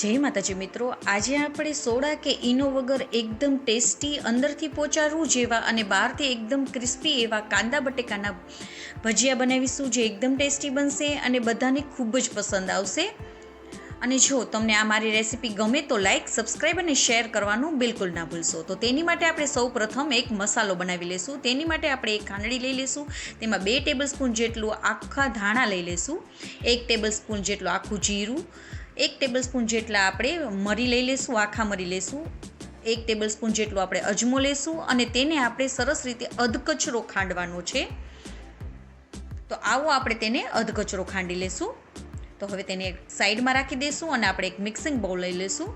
જય માતાજી મિત્રો, આજે આપણે સોડા કે ઈનો વગર એકદમ ટેસ્ટી અંદરથી પોચારું જેવા અને બહારથી એકદમ ક્રિસ્પી એવા કાંદા બટેકાના ભજીયા બનાવીશું જે એકદમ ટેસ્ટી બનશે અને બધાને ખૂબ જ પસંદ આવશે. અને જો તમને આ મારી રેસીપી ગમે તો લાઇક સબસ્ક્રાઈબ અને શેર કરવાનું બિલકુલ ના ભૂલશો. તો તેની માટે આપણે સૌ પ્રથમ એક મસાલો બનાવી લેશું. તેની માટે આપણે એક ખાંડડી લઈ લઈશું તેમાં બે ટેબલ સ્પૂન જેટલું આખા ધાણા લઈ લઈશું એક ટેબલ સ્પૂન જેટલું આખું જીરું. એક ટેબલ સ્પૂન જેટલા આપણે મરી લઈ લઈશું આખા મરી લઈશું એક ટેબલ સ્પૂન જેટલું આપણે અજમો લેશું અને તેને આપણે સરસ રીતે અધકચરો ખાંડવાનો છે. તો આવો આપણે તેને અધકચરો ખાંડી લેશું. તો હવે તેને સાઈડમાં રાખી દઈશું અને આપણે એક મિક્સિંગ બાઉલ લઈ લઈશું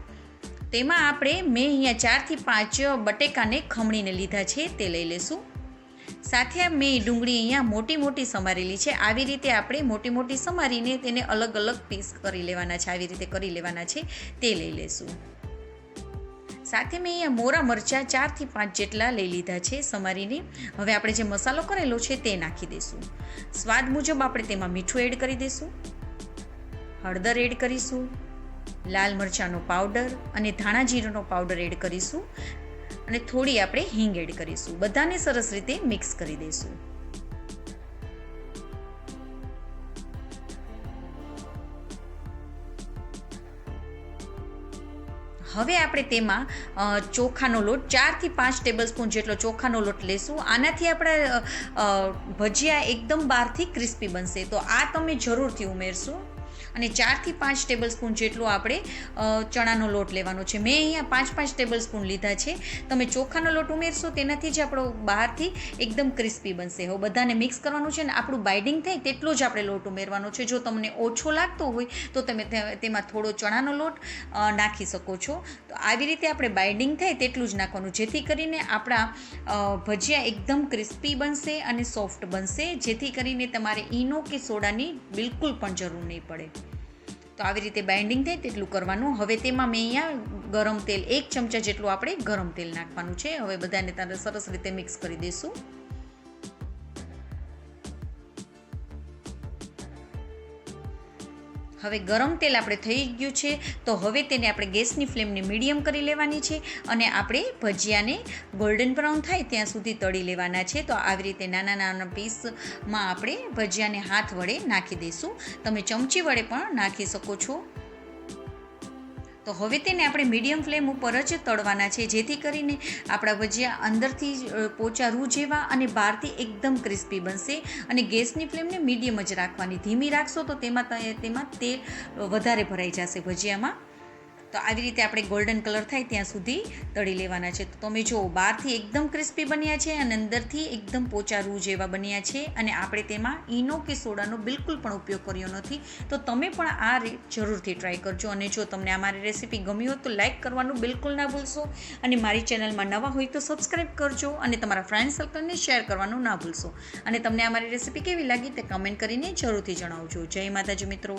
તેમાં આપણે મેં અહીંયા ચારથી પાંચ બટેકાને ખમણીને લીધા છે, તે લઈ લેશું. સાથે મેં ડુંગળી અહીંયા મોટી મોટી સમારેલી છે. આવી રીતે આપણે મોટી મોટી સમારીને તેને અલગ અલગ પીસ કરી લેવાના છે. આવી રીતે કરી લેવાના છે. તે લઈ લેશું. સાથે મેં અહીંયા મોરા મરચાં ચારથી પાંચ જેટલા લઈ લીધા છે સમારીને. હવે આપણે જે મસાલો કરેલો છે તે નાખી દઈશું સ્વાદ મુજબ આપણે તેમાં મીઠું એડ કરી દઈશું હળદર એડ કરીશું. લાલ મરચાંનો પાવડર અને ધાણા જીરાનો પાવડર એડ કરીશું. અને થોડી આપણે હિંગ એડ કરીશું. બધાને સરસ રીતે મિક્સ કરી દઈશું. હવે આપણે તેમાં ચોખાનો લોટ, ચારથી પાંચ ટેબલ સ્પૂન જેટલો ચોખાનો લોટ લેશું. આનાથી આપણે ભજીયા એકદમ બહારથી ક્રિસ્પી બનશે. તો આ તમે જરૂરથી ઉમેરશો. અને ચારથી પાંચ ટેબલ સ્પૂન જેટલો આપણે ચણાનો લોટ લેવાનો છે. મેં અહીંયા પાંચ પાંચ ટેબલ સ્પૂન લીધા છે. તમે ચોખાનો લોટ ઉમેરશો તેનાથી જ આપણો બહારથી એકદમ ક્રિસ્પી બનશે. હો બધાને મિક્સ કરવાનું છે ને આપણું બાઇડિંગ થાય તેટલો જ આપણે લોટ ઉમેરવાનો છે. જો તમને ઓછો લાગતો હોય તો તમે તેમાં થોડો ચણાનો લોટ નાખી શકો છો. તો આવી રીતે આપણે બાઇડિંગ થાય તેટલું જ નાખવાનું. જેથી કરીને આપણા ભજીયા એકદમ ક્રિસ્પી બનશે અને સોફ્ટ બનશે. જેથી કરીને તમારે ઈનો કે સોડાની બિલકુલ પણ જરૂર નહીં પડે. તો આવી રીતે બાઇન્ડિંગ થાય તેટલું કરવાનું. હવે તેમાં મેં અહીંયા ગરમ તેલ એક ચમચા જેટલું આપણે ગરમ તેલ નાખવાનું છે. હવે બધાને તારે સરસ રીતે મિક્સ કરી દઈશું હવે ગરમ તેલ આપણે થઈ ગયું છે, તો હવે તેને આપણે ગેસની ફ્લેમને મીડિયમ કરી લેવાની છે અને આપણે ભજીયાને ગોલ્ડન બ્રાઉન થાય ત્યાં સુધી તળી લેવાના છે. તો આવી રીતે નાના નાના પીસમાં આપણે ભજીયાને હાથ વડે નાખી દઈશું. તમે ચમચી વડે પણ નાખી શકો છો. તો હવે તેને આપણે મીડિયમ ફ્લેમ ઉપર જ તળવાના છે, જેથી કરીને આપણા ભજીયા અંદરથી પોચા રૂ જેવા અને બહારથી એકદમ ક્રિસ્પી બનશે. અને ગેસની ફ્લેમને મીડિયમ જ રાખવાની. ધીમી રાખશો તો તેમાં તેમાં તેલ વધારે ભરાઈ જશે ભજીયામાં. તો આવી રીતે આપણે ગોલ્ડન કલર થાય ત્યાં સુધી તળી લેવાના છે. તો તમે જુઓ, બહારથી એકદમ ક્રિસ્પી બન્યા છે અને અંદરથી એકદમ પોચા રૂ જેવા બન્યા છે અને આપણે તેમાં ઈનો કે સોડાનો બિલકુલ પણ ઉપયોગ કર્યો નથી. તો તમે પણ આ જરૂરથી ટ્રાય કરજો અને જો તમને આ મારી રેસીપી ગમી હોય તો લાઇક કરવાનું બિલકુલ ના ભૂલશો અને મારી ચેનલમાં નવા હોય તો સબસ્ક્રાઈબ કરજો અને તમારા ફ્રેન્ડ સર્કલને શેર કરવાનું ના ભૂલશો. અને તમને આ મારી રેસીપી કેવી લાગી તે કમેન્ટ કરીને જરૂરથી જણાવજો. જય માતાજી મિત્રો.